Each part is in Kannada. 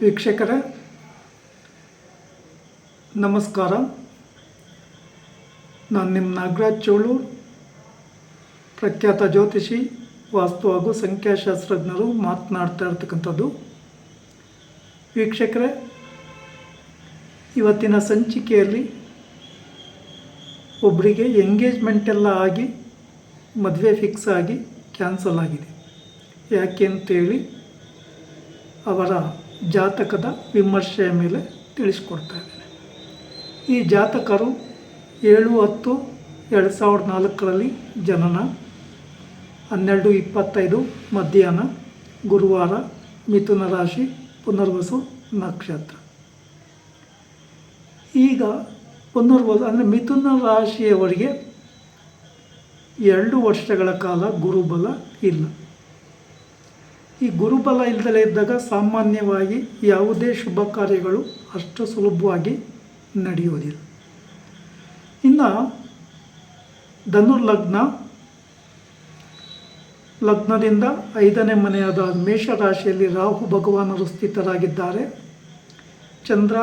ವೀಕ್ಷಕರೇ, ನಮಸ್ಕಾರ. ನಾನು ನಿಮ್ಮ ನಾಗರಾಜ್ ಚೋಳು, ಪ್ರಖ್ಯಾತ ಜ್ಯೋತಿಷಿ, ವಾಸ್ತು ಹಾಗೂ ಸಂಖ್ಯಾಶಾಸ್ತ್ರಜ್ಞರು ಮಾತನಾಡ್ತಾ ಇರ್ತಕ್ಕಂಥದ್ದು. ವೀಕ್ಷಕರೇ, ಇವತ್ತಿನ ಸಂಚಿಕೆಯಲ್ಲಿ ಒಬ್ಬರಿಗೆ ಎಂಗೇಜ್ಮೆಂಟ್ ಎಲ್ಲ ಆಗಿ, ಮದುವೆ ಫಿಕ್ಸ್ ಆಗಿ ಕ್ಯಾನ್ಸಲ್ ಆಗಿದೆ. ಯಾಕೆ ಅಂತೇಳಿ, ಅವರ ಜಾತಕದ ವಿಮರ್ಶೆಯ ಮೇಲೆ ತಿಳಿಸ್ಕೊಡ್ತಾ ಇದ್ದೇನೆ. ಈ ಜಾತಕರು ಏಳು ಹತ್ತು ಎರಡು ಸಾವಿರದ ನಾಲ್ಕರಲ್ಲಿ ಜನನ, ಹನ್ನೆರಡು ಇಪ್ಪತ್ತೈದು ಮಧ್ಯಾಹ್ನ, ಗುರುವಾರ ಮಿಥುನ ರಾಶಿ, ಪುನರ್ವಸು ನಕ್ಷತ್ರ. ಈಗ ಪುನರ್ವಸು ಅಂದರೆ ಮಿಥುನ ರಾಶಿಯವರಿಗೆ ಎರಡು ವರ್ಷಗಳ ಕಾಲ ಗುರುಬಲ ಇಲ್ಲ. ಈ ಗುರುಬಲ ಇಲ್ಲದಲೇ ಇದ್ದಾಗ ಸಾಮಾನ್ಯವಾಗಿ ಯಾವುದೇ ಶುಭ ಕಾರ್ಯಗಳು ಅಷ್ಟು ಸುಲಭವಾಗಿ ನಡೆಯುವುದಿಲ್ಲ. ಇನ್ನು ಧನುರ್ಲಗ್ನ, ಲಗ್ನದಿಂದ ಐದನೇ ಮನೆಯಾದ ಮೇಷರಾಶಿಯಲ್ಲಿ ರಾಹು ಭಗವಾನರು ಸ್ಥಿತರಾಗಿದ್ದಾರೆ. ಚಂದ್ರ,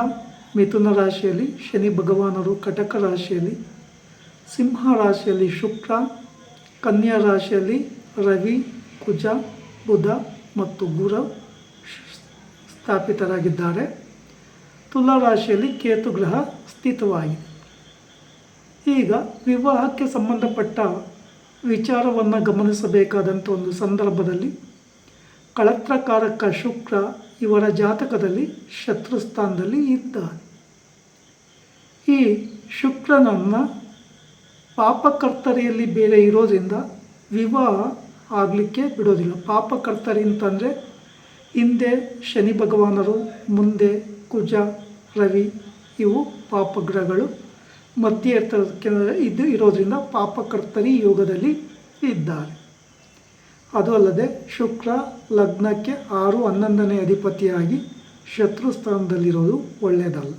ಮಿಥುನ ರಾಶಿಯಲ್ಲಿ ಶನಿ ಭಗವಾನರು, ಕಟಕ ರಾಶಿಯಲ್ಲಿ ಸಿಂಹ ರಾಶಿಯಲ್ಲಿ ಶುಕ್ರ, ಕನ್ಯಾ ರಾಶಿಯಲ್ಲಿ ರವಿ, ಕುಜ, ಬುಧ ಮತ್ತು ಗುರು ಸ್ಥಾಪಿತರಾಗಿದ್ದಾರೆ. ತುಲಾ ರಾಶಿಯಲ್ಲಿ ಕೇತು ಗ್ರಹ ಸ್ಥಿತವಾಗಿದೆ. ಈಗ ವಿವಾಹಕ್ಕೆ ಸಂಬಂಧಪಟ್ಟ ವಿಚಾರವನ್ನು ಗಮನಿಸಬೇಕಾದಂಥ ಒಂದು ಸಂದರ್ಭದಲ್ಲಿ ಕಳತ್ರಕಾರಕ ಶುಕ್ರ ಇವರ ಜಾತಕದಲ್ಲಿ ಶತ್ರುಸ್ಥಾನದಲ್ಲಿ ಇದ್ದಾನೆ. ಈ ಶುಕ್ರನನ್ನು ಪಾಪಕರ್ತರಿಯಲ್ಲಿ ಬೇರೆ ಇರೋದರಿಂದ ವಿವಾಹ ಆಗಲಿಕ್ಕೆ ಬಿಡೋದಿಲ್ಲ. ಪಾಪಕರ್ತರಿ ಅಂತಂದರೆ ಹಿಂದೆ ಶನಿ ಭಗವಾನರು, ಮುಂದೆ ಕುಜ, ರವಿ ಇವು ಪಾಪಗ್ರಹಗಳು ಮಧ್ಯೆ ಇರ್ತದಕ್ಕೆ ಇದು ಇರೋದರಿಂದ ಪಾಪಕರ್ತರಿ ಯೋಗದಲ್ಲಿ ಇದ್ದಾರೆ. ಅದು ಅಲ್ಲದೆ ಶುಕ್ರ ಲಗ್ನಕ್ಕೆ ಆರು ಹನ್ನೊಂದನೇ ಅಧಿಪತಿಯಾಗಿ ಶತ್ರು ಸ್ಥಾನದಲ್ಲಿರೋದು ಒಳ್ಳೆಯದಲ್ಲ.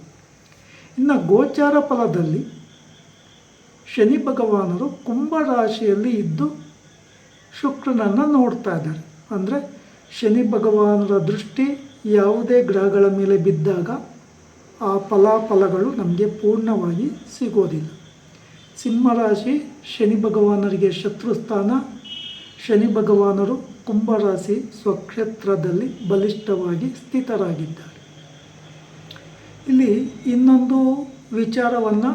ಇನ್ನು ಗೋಚಾರ ಫಲದಲ್ಲಿ ಶನಿ ಭಗವಾನರು ಕುಂಭ ರಾಶಿಯಲ್ಲಿ ಇದ್ದು ಶುಕ್ರನನ್ನು ನೋಡ್ತಾ ಇದ್ದಾರೆ. ಅಂದರೆ ಶನಿ ಭಗವಾನರ ದೃಷ್ಟಿ ಯಾವುದೇ ಗ್ರಹಗಳ ಮೇಲೆ ಬಿದ್ದಾಗ ಆ ಫಲಾಫಲಗಳು ನಮಗೆ ಪೂರ್ಣವಾಗಿ ಸಿಗೋದಿಲ್ಲ. ಸಿಂಹರಾಶಿ ಶನಿ ಭಗವಾನರಿಗೆ ಶತ್ರುಸ್ಥಾನ ಶನಿ ಭಗವಾನರು ಕುಂಭರಾಶಿ ಸ್ವಕ್ಷೇತ್ರದಲ್ಲಿ ಬಲಿಷ್ಠವಾಗಿ ಸ್ಥಿತರಾಗಿದ್ದಾರೆ. ಇಲ್ಲಿ ಇನ್ನೊಂದು ವಿಚಾರವನ್ನು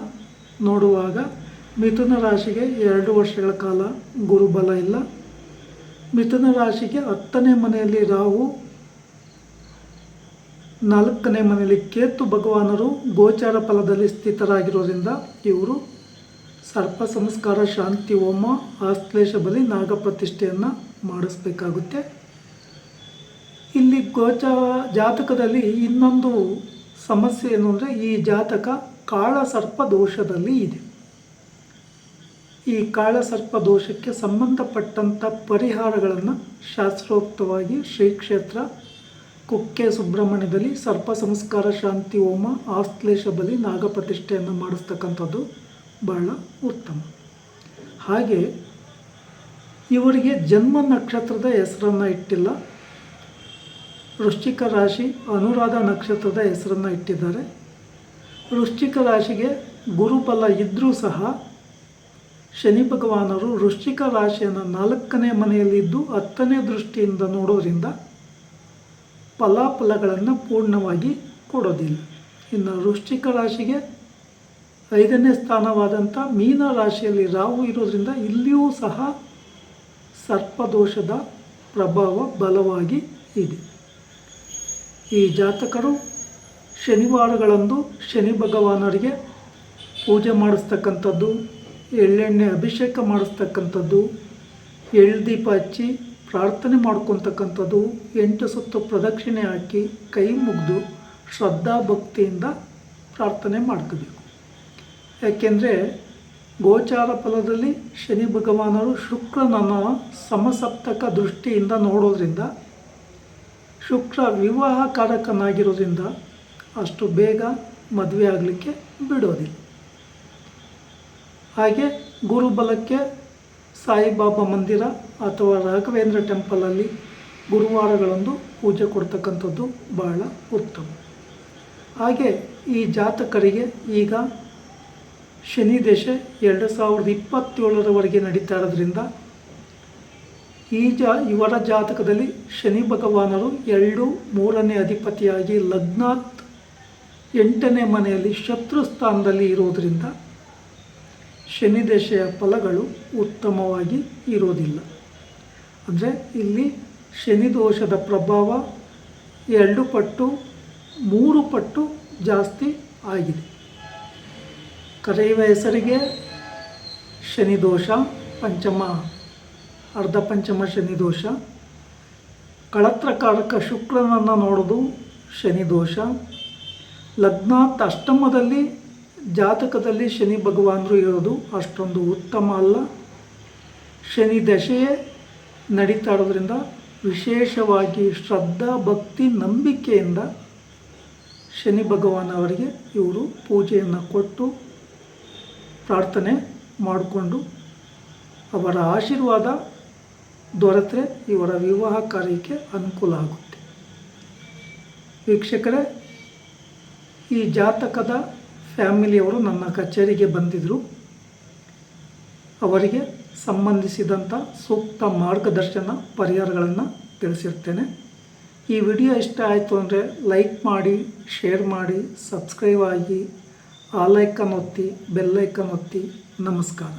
ನೋಡುವಾಗ ಮಿಥುನ ರಾಶಿಗೆ ಎರಡು ವರ್ಷಗಳ ಕಾಲ ಗುರುಬಲ ಇಲ್ಲ. ಮಿಥುನ ರಾಶಿಗೆ ಹತ್ತನೇ ಮನೆಯಲ್ಲಿ ರಾಹು, ನಾಲ್ಕನೇ ಮನೆಯಲ್ಲಿ ಕೇತು ಭಗವಾನರು ಗೋಚಾರ ಫಲದಲ್ಲಿ ಸ್ಥಿತರಾಗಿರೋದ್ರಿಂದ ಇವರು ಸರ್ಪ ಸಂಸ್ಕಾರ, ಶಾಂತಿ, ಹೋಮ, ಆಶ್ಲೇಷ ಬಲಿ, ನಾಗ ಪ್ರತಿಷ್ಠೆಯನ್ನು ಮಾಡಿಸ್ಬೇಕಾಗುತ್ತೆ. ಇಲ್ಲಿ ಗೋಚ ಜಾತಕದಲ್ಲಿ ಇನ್ನೊಂದು ಸಮಸ್ಯೆ ಏನು ಅಂದರೆ ಈ ಜಾತಕ ಕಾಳ ಸರ್ಪ ದೋಷದಲ್ಲಿ ಇದೆ. ಈ ಕಾಳಸರ್ಪ ದೋಷಕ್ಕೆ ಸಂಬಂಧಪಟ್ಟಂಥ ಪರಿಹಾರಗಳನ್ನು ಶಾಸ್ತ್ರೋಕ್ತವಾಗಿ ಶ್ರೀ ಕ್ಷೇತ್ರ ಕುಕ್ಕೆ ಸುಬ್ರಹ್ಮಣ್ಯದಲ್ಲಿ ಸರ್ಪ ಸಂಸ್ಕಾರ ಶಾಂತಿ ಹೋಮ ಆಶ್ಲೇಷ ಬಲಿ ನಾಗಪ್ರತಿಷ್ಠೆಯನ್ನು ಮಾಡಿಸ್ತಕ್ಕಂಥದ್ದು ಬಹಳ ಉತ್ತಮ. ಹಾಗೆ ಇವರಿಗೆ ಜನ್ಮ ನಕ್ಷತ್ರದ ಹೆಸರನ್ನು ಇಟ್ಟಿಲ್ಲ. ವೃಶ್ಚಿಕ ರಾಶಿ ಅನುರಾಧ ನಕ್ಷತ್ರದ ಹೆಸರನ್ನು ಇಟ್ಟಿದ್ದಾರೆ. ವೃಶ್ಚಿಕ ರಾಶಿಗೆ ಗುರುಬಲ ಇದ್ದರೂ ಸಹ ಶನಿ ಭಗವಾನರು ವೃಶ್ಚಿಕ ರಾಶಿಯನ್ನು ನಾಲ್ಕನೇ ಮನೆಯಲ್ಲಿದ್ದು ಹತ್ತನೇ ದೃಷ್ಟಿಯಿಂದ ನೋಡೋದ್ರಿಂದ ಫಲಾಫಲಗಳನ್ನು ಪೂರ್ಣವಾಗಿ ಕೊಡೋದಿಲ್ಲ. ಇನ್ನು ವೃಶ್ಚಿಕ ರಾಶಿಗೆ ಐದನೇ ಸ್ಥಾನವಾದಂಥ ಮೀನ ರಾಶಿಯಲ್ಲಿ ರಾಹು ಇರೋದ್ರಿಂದ ಇಲ್ಲಿಯೂ ಸಹ ಸರ್ಪದೋಷದ ಪ್ರಭಾವ ಬಲವಾಗಿ ಇದೆ. ಈ ಜಾತಕರು ಶನಿವಾರಗಳಂದು ಶನಿ ಭಗವಾನರಿಗೆ ಪೂಜೆ ಮಾಡಿಸ್ತಕ್ಕಂಥದ್ದು ಎಳ್ಳೆಣ್ಣೆ ಅಭಿಷೇಕ ಮಾಡಿಸ್ತಕ್ಕಂಥದ್ದು, ಎಳ್ಳು ದೀಪ ಹಚ್ಚಿ ಪ್ರಾರ್ಥನೆ ಮಾಡ್ಕೊತಕ್ಕಂಥದ್ದು, ಎಂಟು ಸುತ್ತು ಪ್ರದಕ್ಷಿಣೆ ಹಾಕಿ ಕೈ ಮುಗಿದು ಶ್ರದ್ಧಾ ಭಕ್ತಿಯಿಂದ ಪ್ರಾರ್ಥನೆ ಮಾಡ್ಕೋಬೇಕು. ಯಾಕೆಂದರೆ ಗೋಚಾರ ಫಲದಲ್ಲಿ ಶನಿ ಭಗವಾನರು ಶುಕ್ರನನ್ನು ಸಮಸಪ್ತಕ ದೃಷ್ಟಿಯಿಂದ ನೋಡೋದ್ರಿಂದ, ಶುಕ್ರ ವಿವಾಹ ಕಾರಕನಾಗಿರೋದ್ರಿಂದ ಅಷ್ಟು ಬೇಗ ಮದುವೆ ಆಗಲಿಕ್ಕೆ ಬಿಡೋದಿಲ್ಲ. ಹಾಗೆ ಗುರುಬಲಕ್ಕೆ ಸಾಯಿಬಾಬಾ ಮಂದಿರ ಅಥವಾ ರಾಘವೇಂದ್ರ ಟೆಂಪಲಲ್ಲಿ ಗುರುವಾರಗಳಂದು ಪೂಜೆ ಕೊಡ್ತಕ್ಕಂಥದ್ದು ಬಹಳ ಉತ್ತಮ. ಹಾಗೆ ಈ ಜಾತಕರಿಗೆ ಈಗ ಶನಿ ದೇಶ ಎರಡು ಸಾವಿರದ ಇಪ್ಪತ್ತೇಳರವರೆಗೆ ನಡೀತಾ ಇರೋದ್ರಿಂದ ಈ ಜಾ ಇವರ ಜಾತಕದಲ್ಲಿ ಶನಿ ಭಗವಾನರು ಎರಡು, ಮೂರನೇ ಅಧಿಪತಿಯಾಗಿ ಲಗ್ನಾತ್ ಎಂಟನೇ ಮನೆಯಲ್ಲಿ ಶತ್ರು ಸ್ಥಾನದಲ್ಲಿ ಇರುವುದರಿಂದ ಶನಿ ದಶೆಯ ಫಲಗಳು ಉತ್ತಮವಾಗಿ ಇರೋದಿಲ್ಲ. ಅಂದರೆ ಇಲ್ಲಿ ಶನಿ ದೋಷದ ಪ್ರಭಾವ ಎರಡು ಪಟ್ಟು, ಮೂರು ಪಟ್ಟು ಜಾಸ್ತಿ ಆಗಿದೆ. ಕರೆಯುವ ಹೆಸರಿಗೆ ಶನಿ ದೋಷ, ಪಂಚಮ, ಅರ್ಧ ಪಂಚಮ ಶನಿದೋಷ ಕಳತ್ರಕಾರಕ ಶುಕ್ರನನ್ನು ನೋಡೋದು ಶನಿ ದೋಷ. ಲಗ್ನಾತ್ ಅಷ್ಟಮದಲ್ಲಿ ಜಾತಕದಲ್ಲಿ ಶನಿ ಭಗವಾನರು ಇರೋದು ಅಷ್ಟೊಂದು ಉತ್ತಮ ಅಲ್ಲ. ಶನಿ ದಶೆಯೇ ನಡೀತಾ ಇರೋದ್ರಿಂದ ವಿಶೇಷವಾಗಿ ಶ್ರದ್ಧಾ, ಭಕ್ತಿ, ನಂಬಿಕೆಯಿಂದ ಶನಿ ಭಗವಾನ್ ಅವರಿಗೆ ಇವರು ಪೂಜೆಯನ್ನು ಕೊಟ್ಟು ಪ್ರಾರ್ಥನೆ ಮಾಡಿಕೊಂಡು ಅವರ ಆಶೀರ್ವಾದ ದೊರೆತರೆ ಇವರ ವಿವಾಹ ಕಾರ್ಯಕ್ಕೆ ಅನುಕೂಲ ಆಗುತ್ತೆ. ವೀಕ್ಷಕರೇ, ಈ ಜಾತಕದ ಫ್ಯಾಮಿಲಿಯವರು ನನ್ನ ಕಚೇರಿಗೆ ಬಂದಿದ್ದರು ಅವರಿಗೆ ಸಂಬಂಧಿಸಿದಂಥ ಸೂಕ್ತ ಮಾರ್ಗದರ್ಶನ, ಪರಿಹಾರಗಳನ್ನು ತಿಳಿಸಿರ್ತೇನೆ. ಈ ವಿಡಿಯೋ ಇಷ್ಟ ಆಯಿತು ಅಂದರೆ ಲೈಕ್ ಮಾಡಿ, ಶೇರ್ ಮಾಡಿ, ಸಬ್ಸ್ಕ್ರೈಬ್ ಆಗಿ, ಆ ಲೈಕನ್ ಒತ್ತಿ ಬೆಲ್ಲೈಕನ್ ಒತ್ತಿ. ನಮಸ್ಕಾರ.